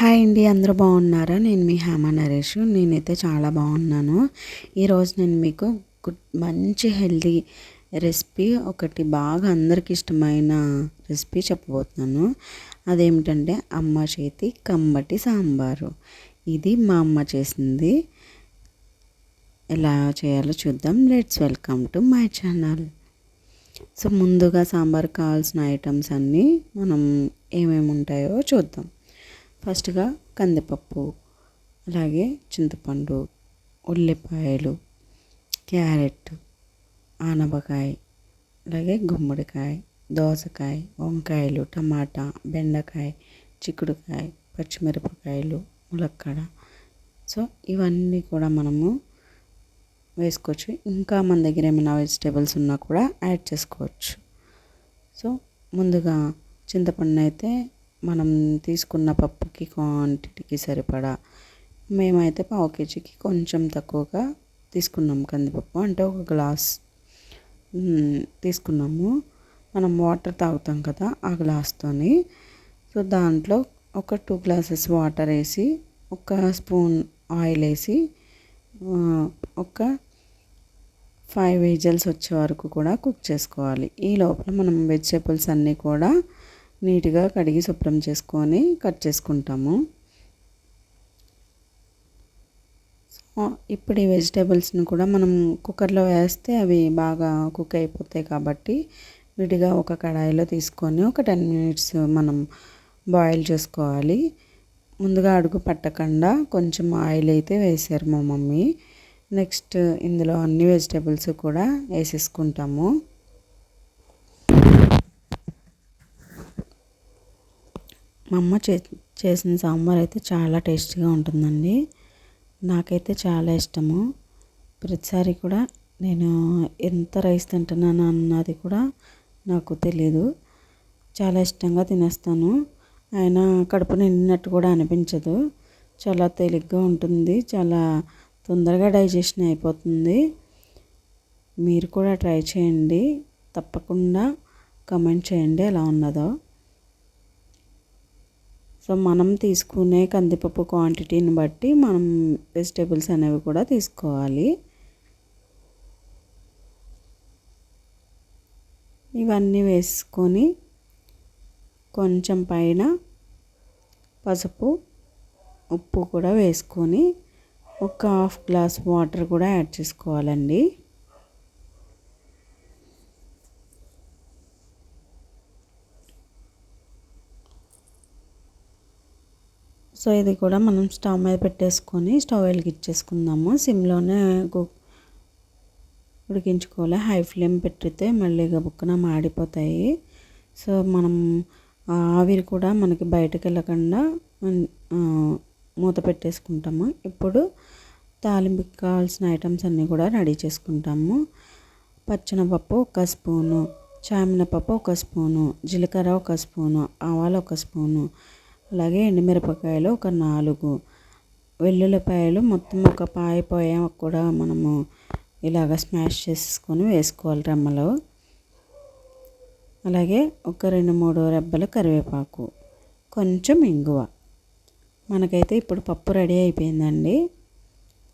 Hi అండి అందరూ బాగున్నారా? నేను మీ హేమ నరేష్. నేనైతే చాలా బాగున్నాను. ఈరోజు నేను మీకు గుడ్ మంచి హెల్దీ రెసిపీ ఒకటి బాగా అందరికి ఇష్టమైన రెసిపీ చెప్పబోతున్నాను. అదేమిటంటే అమ్మ చేతి కమ్మటి సాంబారు. ఇది మా అమ్మ చేసింది. ఎలా చేయాలో చూద్దాం. Let's welcome to my channel so ముందుగా సాంబార్ కావాల్సిన ఐటమ్స్ అన్నీ మనం ఏమేమి ఉంటాయో చూద్దాం. ఫస్ట్గా కందిపప్పు అలాగే చింతపండు ఉల్లిపాయలు క్యారెట్ ఆనపకాయ అలాగే గుమ్మడికాయ దోసకాయ వంకాయలు టమాటా బెండకాయ చిక్కుడుకాయ పచ్చిమిరపకాయలు ములక్కడ. సో ఇవన్నీ కూడా మనము వేసుకోవచ్చు. ఇంకా మన దగ్గర ఏమైనా వెజిటేబుల్స్ ఉన్నా కూడా యాడ్ చేసుకోవచ్చు. సో ముందుగా చింతపండు అయితే మనం తీసుకున్న పప్పుకి క్వాంటిటీకి సరిపడా మేమైతే పావు కేజీకి కొంచెం తక్కువగా తీసుకున్నాం కందిపప్పు. అంటే ఒక గ్లాస్ తీసుకున్నాము. మనం వాటర్ తాగుతాం కదా ఆ గ్లాస్తోని సో దాంట్లో ఒక టూ గ్లాసెస్ వాటర్ వేసి ఒక స్పూన్ ఆయిల్ వేసి ఒక ఫైవ్ వేజల్స్ వచ్చే వరకు కూడా కుక్ చేసుకోవాలి. ఈ లోపల మనం వెజిటేబుల్స్ అన్నీ కూడా నీట్గా కడిగి శుభ్రం చేసుకొని కట్ చేసుకుంటాము. సో ఇప్పుడు ఈ వెజిటేబుల్స్ని కూడా మనం కుక్కర్లో వేస్తే అవి బాగా కుక్ అయిపోతాయి కాబట్టి విడిగా ఒక కడాయిలో తీసుకొని ఒక టెన్ మినిట్స్ మనం బాయిల్ చేసుకోవాలి. ముందుగా అడుగు పట్టకుండా కొంచెం ఆయిల్ అయితే వేసారు మా మమ్మీ. నెక్స్ట్ ఇందులో అన్ని వెజిటేబుల్స్ కూడా వేసేసుకుంటాము. మా అమ్మ చే చేసిన సాంబార్ అయితే చాలా టేస్టీగా ఉంటుందండి. నాకైతే చాలా ఇష్టము. ప్రతిసారి కూడా నేను ఎంత రైస్ తింటున్నాను అన్నది కూడా నాకు తెలియదు చాలా ఇష్టంగా తినేస్తాను. ఆయన కడుపు నిండినట్టు కూడా అనిపించదు. చాలా తేలిగ్గా ఉంటుంది. చాలా తొందరగా డైజెషన్ అయిపోతుంది. మీరు కూడా ట్రై చేయండి. తప్పకుండా కమెంట్ చేయండి ఎలా ఉన్నదో. సో మనం తీసుకునే కందిపప్పు క్వాంటిటీని బట్టి మనం వెజిటేబుల్స్ అనేవి కూడా తీసుకోవాలి. ఇవన్నీ వేసుకొని కొంచెం పైన పసుపు ఉప్పు కూడా వేసుకొని ఒక హాఫ్ గ్లాస్ వాటర్ కూడా యాడ్ చేసుకోవాలండి. సో ఇది కూడా మనం స్టవ్ మీద పెట్టేసుకొని స్టవ్ వెలిగించేసుకుందాము. సిమ్లోనే ఉడికించుకోవాలి. హై ఫ్లేమ్ పెట్టితే మళ్ళీ గబుక్కున మాడిపోతాయి. సో మనం ఆవిరి కూడా మనకి బయటకు వెళ్ళకుండా మూత పెట్టేసుకుంటాము. ఇప్పుడు తాలింపుకి కావాల్సిన ఐటమ్స్ అన్నీ కూడా రెడీ చేసుకుంటాము. పచ్చనపప్పు ఒక స్పూను చామినపప్పు ఒక స్పూను జీలకర్ర ఒక స్పూను ఆవాలు ఒక స్పూను అలాగే ఎండుమిరపకాయలు ఒక నాలుగు వెల్లుల్లిపాయలు మొత్తం ఒక పాయ పాయ కూడా మనము ఇలాగ స్మాష్ చేసుకొని వేసుకోవాలి రెమ్మలో. అలాగే ఒక రెండు మూడు రెబ్బలు కరివేపాకు. కొంచెం ఇంగువ. మనకైతే ఇప్పుడు పప్పు రెడీ అయిపోయిందండి.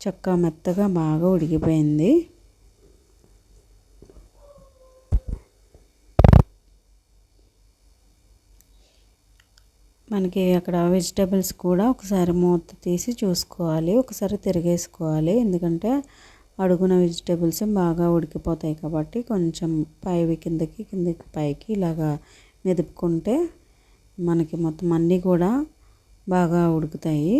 చక్క మెత్తగా బాగా ఉడికిపోయింది. మనకి అక్కడ వెజిటేబుల్స్ కూడా ఒకసారి మూత తీసి చూసుకోవాలి ఒకసారి తిరిగేసుకోవాలి. ఎందుకంటే అడుగున వెజిటేబుల్స్ బాగా ఉడికిపోతాయి కాబట్టి కొంచెం పైవి కిందకి కిందకి పైకి ఇలాగా మెదుపుకుంటే మనకి మొత్తం అన్నీ కూడా బాగా ఉడుకుతాయి.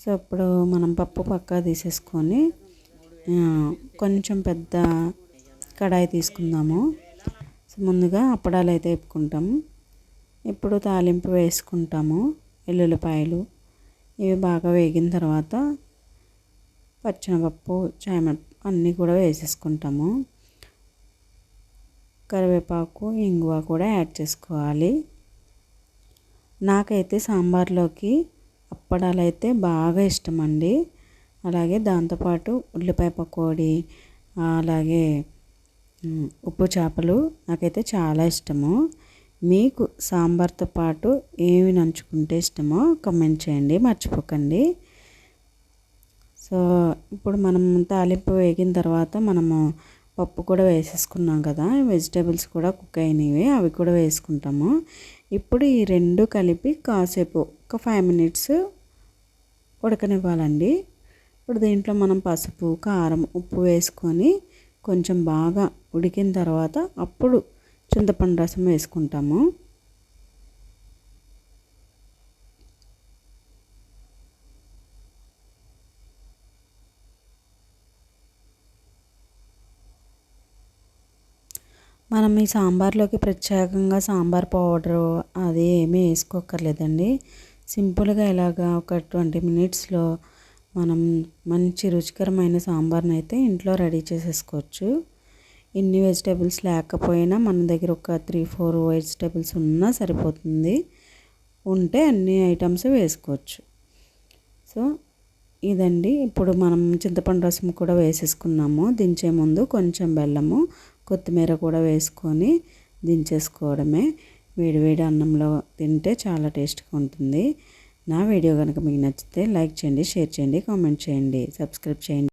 సో ఇప్పుడు మనం పప్పు పక్క తీసేసుకొని కొంచెం పెద్ద కడాయి తీసుకుందాము. ముందుగా అప్పడాలు అయితే వేపుకుంటాము. ఇప్పుడు తాలింపు వేసుకుంటాము ఎల్లుల్లిపాయలు. ఇవి బాగా వేగిన తర్వాత పచ్చినపప్పు చామ అన్నీ కూడా వేసేసుకుంటాము. కరివేపాకు ఇంగువ కూడా యాడ్ చేసుకోవాలి. నాకైతే సాంబార్లోకి అప్పడాలు అయితే బాగా ఇష్టం అండి అలాగే దాంతోపాటు ఉల్లిపాయ పకోడీ అలాగే ఉప్పు చేపలు నాకైతే చాలా ఇష్టము. మీకు సాంబార్తో పాటు ఏమి నంచుకుంటే ఇష్టమో కమెంట్ చేయండి మర్చిపోకండి. సో ఇప్పుడు మనం తాలింపు వేగిన తర్వాత మనము పప్పు కూడా వేసేసుకున్నాం కదా వెజిటేబుల్స్ కూడా కుక్ అయినవి అవి కూడా వేసుకుంటాము. ఇప్పుడు ఈ రెండు కలిపి కాసేపు ఒక ఫైవ్ మినిట్స్ ఉడకనివ్వాలండి. ఇప్పుడు దీంట్లో మనం పసుపు కారం ఉప్పు వేసుకొని కొంచెం బాగా ఉడికిన తర్వాత అప్పుడు చింతపండు రసం వేసుకుంటాము. మనం ఈ సాంబార్లోకి ప్రత్యేకంగా సాంబార్ పౌడరు అది ఏమీ వేసుకోక్కర్లేదండి. సింపుల్గా ఇలాగా ఒక ట్వంటీ మినిట్స్లో మనం మంచి రుచికరమైన సాంబార్ని అయితే ఇంట్లో రెడీ చేసేసుకోవచ్చు. ఎన్ని వెజిటేబుల్స్ లేకపోయినా మన దగ్గర ఒక త్రీ ఫోర్ వెజిటేబుల్స్ ఉన్నా సరిపోతుంది. ఉంటే అన్ని ఐటమ్స్ వేసుకోవచ్చు. సో ఇదండి. ఇప్పుడు మనం చింతపండు రసం కూడా వేసేసుకున్నాము. దించే ముందు కొంచెం బెల్లము కొత్తిమీర కూడా వేసుకొని దించేసుకోవడమే. వేడివేడి అన్నంలో తింటే చాలా టేస్ట్గా ఉంటుంది. నా వీడియో కనుక మీకు నచ్చితే లైక్ చేయండి షేర్ చేయండి కామెంట్ చేయండి సబ్స్క్రైబ్ చేయండి.